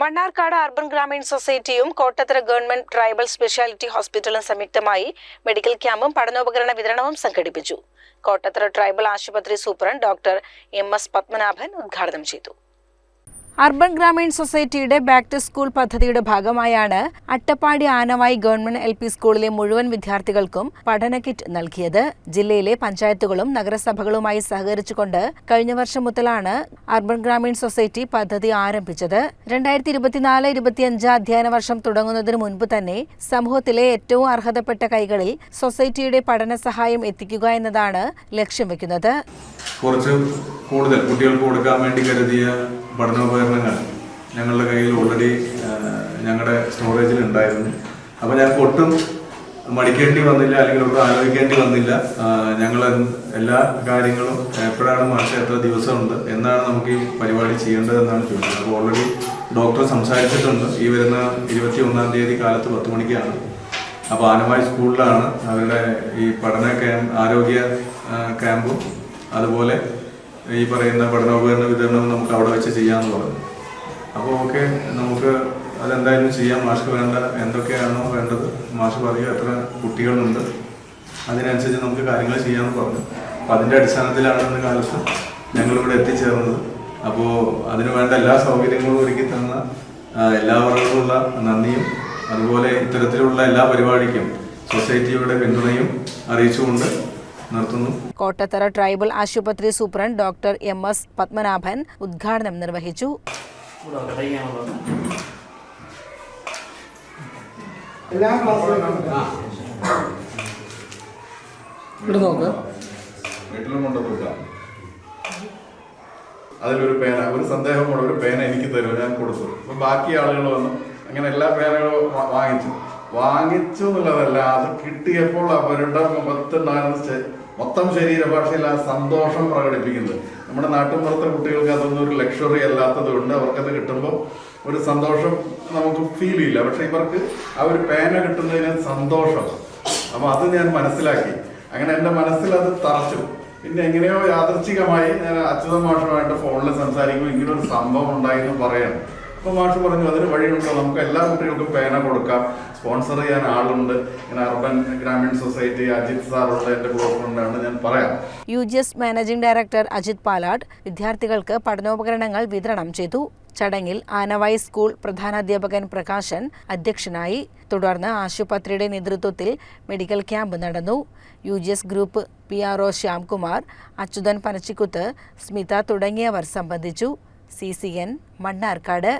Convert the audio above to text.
Mannarkkad urban Grameen സൊസൈറ്റിയും Kottathara government tribal speciality ഹോസ്പിറ്റലും സംയുക്തമായി മെഡിക്കൽ ക്യാമ്പും പഠനോപകരണ വിതരണവും സംഘടിപ്പിച്ചു. കോട്ടത്തറ ട്രൈബൽ ആശുപത്രി superintendent doctor M S Padmanabhan ഉദ്ഘാടനം ചെയ്തു. അർബൻ ഗ്രാമീൺ സൊസൈറ്റിയുടെ ബാക്ക് ടു സ്കൂൾ പദ്ധതിയുടെ ഭാഗമായാണ് Attappadi Anavayi government L P സ്കൂളിലെ മുഴുവൻ വിദ്യാർത്ഥികൾക്കും പഠന കിറ്റ് നൽകിയത്. ജില്ലയിലെ പഞ്ചായത്തുകളും നഗരസഭകളുമായി സഹകരിച്ചുകൊണ്ട് കഴിഞ്ഞ വർഷം മുതലാണ് അർബൻ ഗ്രാമീൺ സൊസൈറ്റി പദ്ധതി ആരംഭിച്ചത്. രണ്ടായിരത്തി ഇരുപത്തിനാല് ഇരുപത്തിയഞ്ച് അധ്യയന വർഷം തുടങ്ങുന്നതിന് മുൻപ് തന്നെ സമൂഹത്തിലെ ഏറ്റവും അർഹതപ്പെട്ട കൈകളിൽ സൊസൈറ്റിയുടെ പഠന സഹായം എത്തിക്കുക എന്നതാണ് ലക്ഷ്യം വെക്കുന്നത്. കുറച്ച് കൂടുതൽ കുട്ടികൾക്ക് കൊടുക്കാൻ വേണ്ടി കരുതിയ പഠനോപകരണങ്ങൾ ഞങ്ങളുടെ കയ്യിൽ ഓൾറെഡി ഞങ്ങളുടെ സ്റ്റോറേജിൽ ഉണ്ടായിരുന്നു. അപ്പോൾ ഞങ്ങൾക്ക് ഒട്ടും മടിക്കേണ്ടി വന്നില്ല അല്ലെങ്കിൽ ഒട്ടും ആലോചിക്കേണ്ടി വന്നില്ല. ഞങ്ങൾ എല്ലാ കാര്യങ്ങളും എപ്പോഴാണ് മാസം എത്ര ദിവസമുണ്ട് എന്നാണ് നമുക്ക് ഈ പരിപാടി ചെയ്യേണ്ടതെന്നാണ് ചോദിച്ചത്. അപ്പോൾ ഓൾറെഡി ഡോക്ടർ സംസാരിച്ചിട്ടുണ്ട്. ഈ വരുന്ന ഇരുപത്തി ഒന്നാം തീയതി കാലത്ത് പത്ത് മണിക്കാണ്. അപ്പോൾ ആനമായി സ്കൂളിലാണ് അവരുടെ ഈ പഠന ക്യാമ്പ് ആരോഗ്യ ക്യാമ്പും അതുപോലെ ഈ പറയുന്ന പഠനോപകരണ വിതരണം നമുക്ക് അവിടെ വെച്ച് ചെയ്യാമെന്ന് പറഞ്ഞു. അപ്പോൾ ഓക്കെ നമുക്ക് അതെന്തായാലും ചെയ്യാം. മാഷ് വേണ്ട എന്തൊക്കെയാണോ വേണ്ടത്. മാഷ് പറയുക എത്ര കുട്ടികളുണ്ട്. അതിനനുസരിച്ച് നമുക്ക് കാര്യങ്ങൾ ചെയ്യാമെന്ന് പറഞ്ഞു. അപ്പോൾ അതിന്റെ അടിസ്ഥാനത്തിലാണ് ഇന്ന് കാലത്ത് ഞങ്ങളിവിടെ എത്തിച്ചേർന്നത്. അപ്പോൾ അതിനു വേണ്ട എല്ലാ സൗകര്യങ്ങളും ഒരുക്കി തന്ന എല്ലാവർക്കുമുള്ള നന്ദിയും അതുപോലെ ഇത്തരത്തിലുള്ള എല്ലാ പരിപാടിക്കും സൊസൈറ്റിയുടെ പിന്തുണയും അറിയിച്ചുകൊണ്ട് നിർത്തുന്നു. കോട്ടത്തറ ട്രൈബൽ ആശുപത്രി superintendent doctor M S Padmanabhan ഉദ്ഘാടനം നിർവഹിച്ചു. എല്ലാ ക്ലാസ്സിലും ഇവിടെ നോക്ക്. അതിലൊരു പേന ഒരു സന്ദേഹം കൂടെ ഒരു പേന എനിക്ക് തരുമോ ഞാൻ കൊടുത്തു. അപ്പൊ ബാക്കി ആളുകൾ വന്നു. അങ്ങനെ എല്ലാ പേനകളും വാങ്ങിച്ചു. വാങ്ങിച്ചു എന്നുള്ളതല്ല അത് കിട്ടിയപ്പോൾ അവരുടെ മുഖത്തുണ്ടായിരുന്ന മൊത്തം ശരീരഭാഷയിൽ ആ സന്തോഷം പ്രകടിപ്പിക്കുന്നത്. നമ്മുടെ നാട്ടിൻപുറത്തെ കുട്ടികൾക്ക് അതൊന്നും ഒരു ലക്ഷറി അല്ലാത്തത് കൊണ്ട് അവർക്കത് കിട്ടുമ്പോൾ ഒരു സന്തോഷം നമുക്ക് ഫീൽ ചെയ്യില്ല പക്ഷെ ഇവർക്ക് ആ ഒരു പേന കിട്ടുന്നതിന് സന്തോഷം. അപ്പൊ അത് ഞാൻ മനസ്സിലാക്കി. അങ്ങനെ എന്റെ മനസ്സിൽ അത് തറച്ചു. പിന്നെ എങ്ങനെയോ യാദർച്ഛികമായി ഞാൻ അച്യുത മാഷുമായിട്ട് ഫോണിൽ സംസാരിക്കുമ്പോൾ ഇങ്ങനൊരു സംഭവം ഉണ്ടായി എന്ന് പറയണം. അപ്പൊ മാഷ് പറഞ്ഞു അതിന് വഴിയുണ്ടോ? നമുക്ക് എല്ലാ കുട്ടികൾക്കും പേന കൊടുക്കാം. സ്പോൺസർ ചെയ്യാൻ ആളുണ്ട്. ഇങ്ങനെ അർബൻ ഗ്രാമീൺ സൊസൈറ്റി അജിത് സാറുണ്ട് എന്റെ ഫ്രണ്ടാണ് ഞാൻ പറയാം. U G S managing director Ajith Palad വിദ്യാർത്ഥികൾക്ക് പഠനോപകരണങ്ങൾ വിതരണം ചെയ്തു. ചടങ്ങിൽ ആനവായി സ്കൂൾ പ്രധാനാധ്യാപകൻ പ്രകാശൻ അധ്യക്ഷനായി. തുടർന്ന് ആശുപത്രിയുടെ നേതൃത്വത്തിൽ മെഡിക്കൽ ക്യാമ്പ് നടന്നു. U G S group P R O Shyamkumar Achuthan Panachikuth Smitha തുടങ്ങിയവർ സംബന്ധിച്ചു. C C N Mannarkkad.